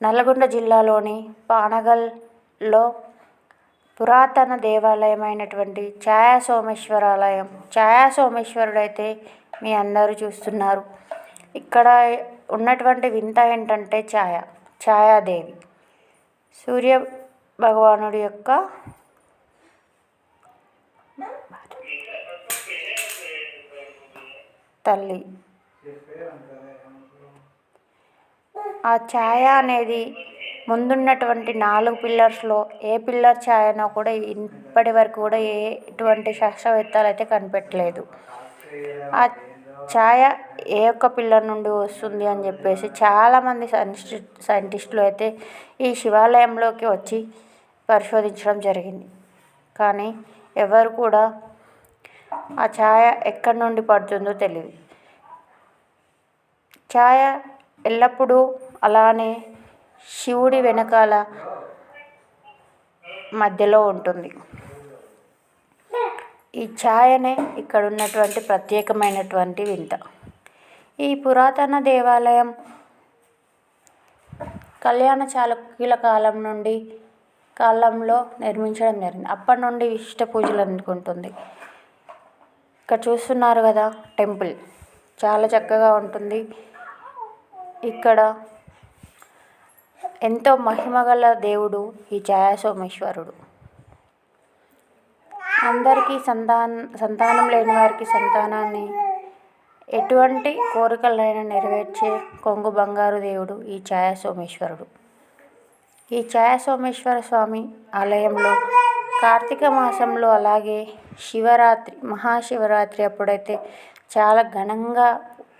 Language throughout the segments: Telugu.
నల్గొండ జిల్లాలోని పానగల్లో పురాతన దేవాలయమైనటువంటి ఛాయా సోమేశ్వరాలయం ఛాయా సోమేశ్వరుడు అయితే మీ అందరూ చూస్తున్నారు. ఇక్కడ ఉన్నటువంటి వింత ఏంటంటే ఛాయ ఛాయాదేవి. సూర్య భగవానుడి యొక్క తల్లి. ఆ ఛాయ అనేది ముందున్నటువంటి నాలుగు పిల్లర్స్లో ఏ పిల్లర్ ఛాయనో కూడా ఇప్పటి వరకు కూడా ఏ ఎటువంటి శాస్త్రవేత్తలు అయితే కనిపెట్టలేదు. ఆ ఛాయ ఏ ఒక్క పిల్లర్ నుండి వస్తుంది అని చెప్పేసి చాలామంది సైంటిస్ట్ సైంటిస్టులు అయితే ఈ శివాలయంలోకి వచ్చి పరిశోధించడం జరిగింది. కానీ ఎవరు కూడా ఆ ఛాయ ఎక్కడి నుండి పడుతుందో తెలియదు. ఛాయ ఎల్లప్పుడూ అలానే శివుడి వెనకాల మధ్యలో ఉంటుంది. ఈ ఛాయనే ఇక్కడ ఉన్నటువంటి ప్రత్యేకమైనటువంటి వింత. ఈ పురాతన దేవాలయం కళ్యాణ చాళుక్యుల కాలం నుండి కాలంలో నిర్మించడం జరిగింది. అప్పటి నుండి విశిష్ట పూజలు అందుకుంటుంది. ఇక్కడ చూస్తున్నారు కదా టెంపుల్. చాలా చక్కగా ఉంటుంది. ఇక్కడ ఎంతో మహిమగల దేవుడు ఈ ఛాయా సోమేశ్వరుడు అందరికీ సంతాన సంతానం లేని వారికి సంతానాన్ని ఎటువంటి కోరికలైనా నెరవేర్చే కొంగు బంగారు దేవుడు ఈ ఛాయా సోమేశ్వరుడు ఈ ఛాయా సోమేశ్వర స్వామి ఆలయంలో కార్తీక మాసంలో అలాగే శివరాత్రి మహాశివరాత్రి అప్పుడైతే చాలా ఘనంగా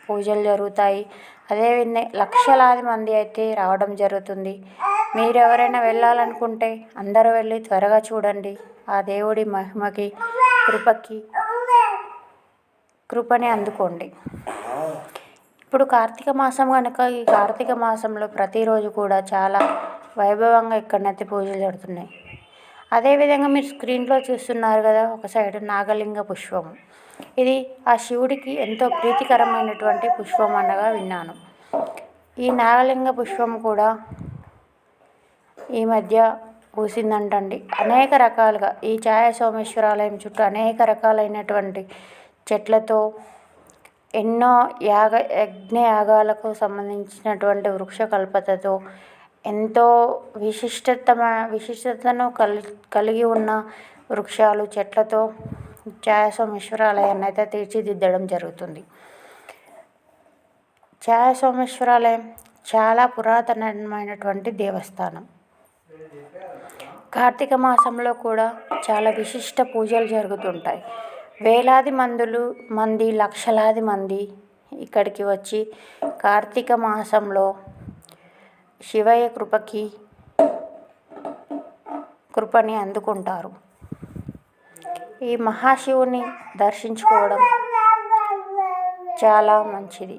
పూజలు జరుగుతాయి. అదేవిధంగా లక్షలాది మంది అయితే రావడం జరుగుతుంది. మీరు ఎవరైనా వెళ్ళాలనుకుంటే అందరూ వెళ్ళి త్వరగా చూడండి. ఆ దేవుడి మహిమకి కృపకి కృపని అందుకోండి. ఇప్పుడు కార్తీక మాసం కనుక ఈ కార్తీక మాసంలో ప్రతిరోజు కూడా చాలా వైభవంగా ఇక్కడనైతే పూజలు జరుగుతున్నాయి. అదేవిధంగా మీరు స్క్రీన్లో చూస్తున్నారు కదా ఒక సైడ్ నాగలింగ పుష్పం ఇది ఆ శివుడికి ఎంతో ప్రీతికరమైనటువంటి పుష్పం అనగా విన్నాను. ఈ నాగలింగ పుష్పం కూడా ఈ మధ్య పూసిందంటండి. అనేక రకాలుగా ఈ ఛాయా సోమేశ్వరాలయం చుట్టూ అనేక రకాలైనటువంటి చెట్లతో ఎన్నో యాగ యజ్ఞ యాగాలకు సంబంధించినటువంటి వృక్షకల్పతతో ఎంతో విశిష్టతమ విశిష్టతను కలి కలిగి ఉన్న వృక్షాలు చెట్లతో ఛాయాసోమేశ్వరాలయాన్ని అయితే తీర్చిదిద్దడం జరుగుతుంది. ఛాయాసోమేశ్వరాలయం చాలా పురాతనమైనటువంటి దేవస్థానం. కార్తీక మాసంలో కూడా చాలా విశిష్ట పూజలు జరుగుతుంటాయి. వేలాది మందులు మంది లక్షలాది మంది ఇక్కడికి వచ్చి కార్తీక మాసంలో శివయ్య కృపకి కృపని అందుకుంటారు. ఈ మహాశివుని దర్శించుకోవడం చాలా మంచిది.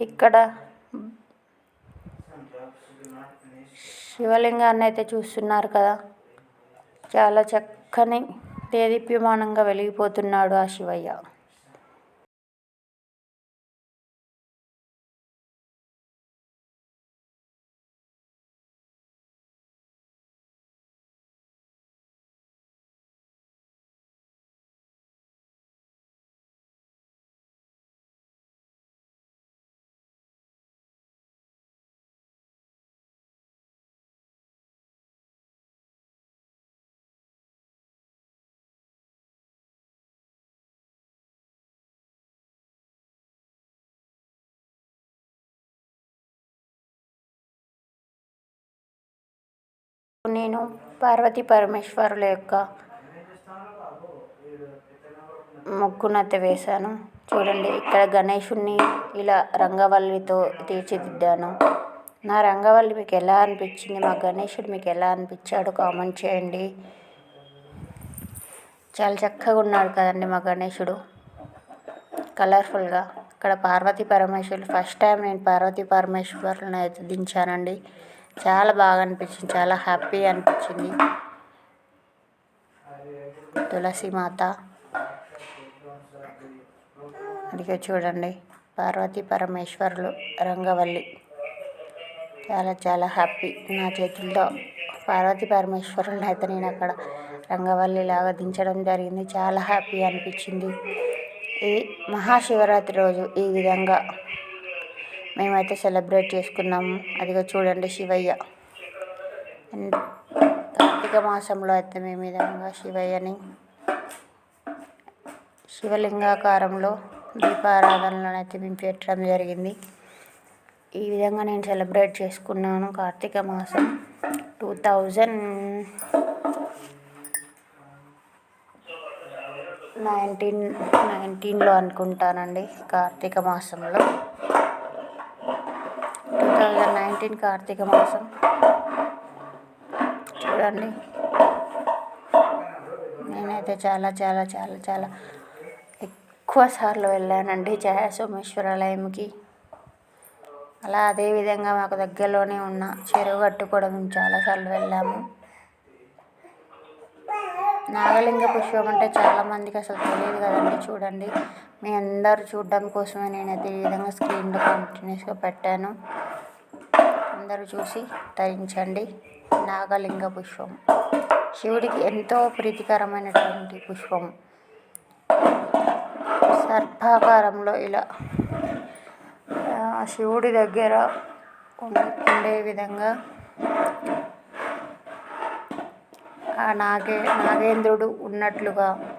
ఇక్కడ శివలింగాన్ని అయితే చూస్తున్నారు కదా. చాలా చక్కని దేదీప్యమానంగా వెలిగిపోతున్నాడు ఆ శివయ్య. నేను పార్వతీ పరమేశ్వరుల యొక్క ముగ్గునైతే వేశాను. చూడండి ఇక్కడ గణేషుడిని ఇలా రంగవల్లితో తీర్చిదిద్దాను. నా రంగవల్లి మీకు ఎలా అనిపించింది? మా గణేషుడు మీకు ఎలా అనిపించాడు? కామెంట్ చేయండి. చాలా చక్కగా ఉన్నాడు కదండి మా గణేషుడు కలర్ఫుల్గా. ఇక్కడ పార్వతీ పరమేశ్వరులు ఫస్ట్ టైం నేను పార్వతీ పరమేశ్వరులను అయితే దించానండి చాలా బాగా అనిపించింది చాలా హ్యాపీ అనిపించింది. తులసి మాత. అందుకే చూడండి పార్వతీ పరమేశ్వరులు రంగవల్లి. చాలా చాలా హ్యాపీ నా చేతులతో పార్వతీ పరమేశ్వరులను అయితే నేను అక్కడ రంగవల్లి లాగా దించడం జరిగింది. చాలా హ్యాపీ అనిపించింది. ఈ మహాశివరాత్రి రోజు ఈ విధంగా మేమైతే సెలబ్రేట్ చేసుకున్నాము అదిగో చూడండి శివయ్య. కార్తీక మాసంలో అయితే మేము ఈ విధంగా శివయ్యని శివలింగాకారంలో దీపారాధనలోనైతే మేము పెట్టడం జరిగింది. ఈ విధంగా నేను సెలబ్రేట్ చేసుకున్నాను కార్తీక మాసం టూ థౌజండ్ నైన్టీన్ నైన్టీన్లో అనుకుంటానండి కార్తీక మాసంలో. టూ థౌజండ్ నైన్టీన్ కార్తీక మాసం. చూడండి. నేనైతే చాలా చాలా చాలా చాలా ఎక్కువ సార్లు వెళ్ళానండి జయ సోమేశ్వరాలయంకి అలా అదేవిధంగా మాకు దగ్గరలోనే ఉన్న చెరువు గట్టు కూడా మేము చాలాసార్లు వెళ్ళాము. నాగలింగ పుష్పం అంటే చాలామందికి అసలు తెలియదు కదండి చూడండి. మీ అందరు చూడడం కోసమే నేనైతే ఈ విధంగా స్క్రీన్లో కంటిన్యూస్గా పెట్టాను. అందరూ చూసి తరించండి. నాగలింగ పుష్పం. శివుడికి ఎంతో ప్రీతికరమైనటువంటి పుష్పం. సర్పాకారంలో ఇలా శివుడి దగ్గర ఉండే విధంగా ఆ నాగే నాగేంద్రుడు ఉన్నట్లుగా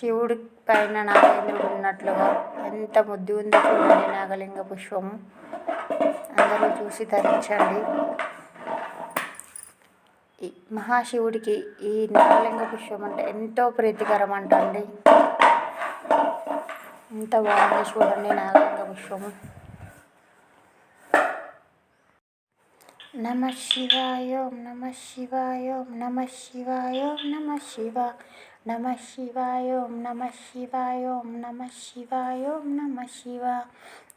శివుడి పైన నాగేంద్రుడు ఉన్నట్లుగా ఎంత ముద్దు ఉందో చూడండి నాగలింగ పుష్పము. అందరూ చూసి ధరించండి. ఈ మహాశివుడికి ఈ నాగలింగ పుష్పం అంటే ఎంతో ప్రీతికరం అంటండి. ఎంత బాగుంది చూడండి నాగలింగ పుష్పము. నమ శివాయ నమ శివాయ నమ శివాయ నమ శివ నమ శివాయ నమ శివాయ నమ శివాయ నమ శివ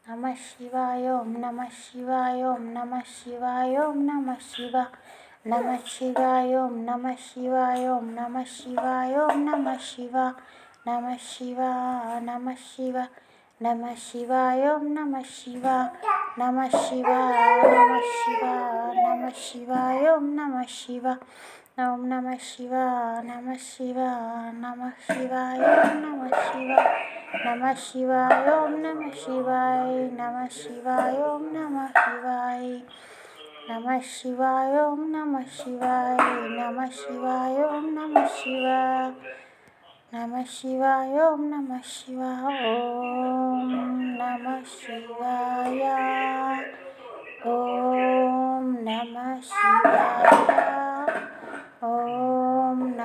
నమ శివాయ నమ శివాయ నమ శివాయ నమ శివ నమ శివాయ నమ శివాయ నమ శివాయ నమ శివ నమ శివ నమ శివ నమ శివాయ నమ శివ నమ శివ నమ శివ నమ శివాయ నమ శివ ఓం నమ శివ నమ శివ నమ శివాయ నమ శివ నమ శివాయ ఓం నమ శివాయ నమ శివాయ ఓం నమ శివాయ నమ శివాయ ఓం నమ శివాయ నమ శివాయ ఓం నమ శివ నమ శివాయ ఓం నమ శివ ఓం నమ శివాయ ఓం నమ శివాయ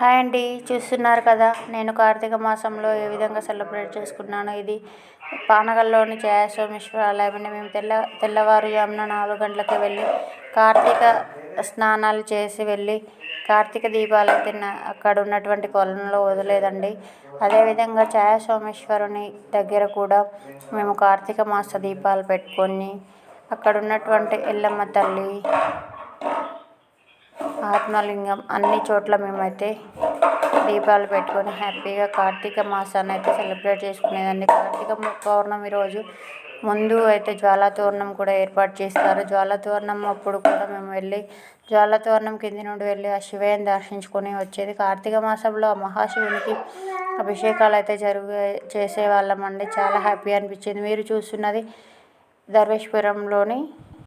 హాయ్ అండి చూస్తున్నారు కదా? నేను కార్తీక మాసంలో ఏ విధంగా సెలబ్రేట్ చేసుకున్నాను ఇది. పానగల్లోని జయ మేము తెల్ల తెల్లవారుజామున నాలుగు గంటలకు వెళ్ళి కార్తీక స్నానాలు చేసి వెళ్ళి కార్తీక దీపాలు తిన్న అక్కడ ఉన్నటువంటి కొలంలో వదిలేదండి. అదేవిధంగా ఛాయ సోమేశ్వరుని దగ్గర కూడా మేము కార్తీక మాస దీపాలు పెట్టుకొని అక్కడ ఉన్నటువంటి ఎల్లమ్మ తల్లి ఆత్మలింగం అన్ని చోట్ల మేమైతే దీపాలు పెట్టుకొని హ్యాపీగా కార్తీక మాసాన్ని అయితే సెలబ్రేట్ చేసుకునేదండి కార్తీక పౌర్ణమి రోజు ముందు అయితే జ్వాలాతోరణం కూడా ఏర్పాటు చేస్తారు. జ్వాలాతోరణం అప్పుడు కూడా మేము వెళ్ళి జ్వాలాతోరణం కింది నుండి వెళ్ళి ఆ శివయ్యని దర్శించుకొని వచ్చేది. కార్తీక మాసంలో ఆ మహాశివునికి అభిషేకాలు అయితే జరిగే చేసేవాళ్ళమండి చాలా హ్యాపీ అనిపించింది. మీరు చూస్తున్నది ధర్మేశ్వరంలోని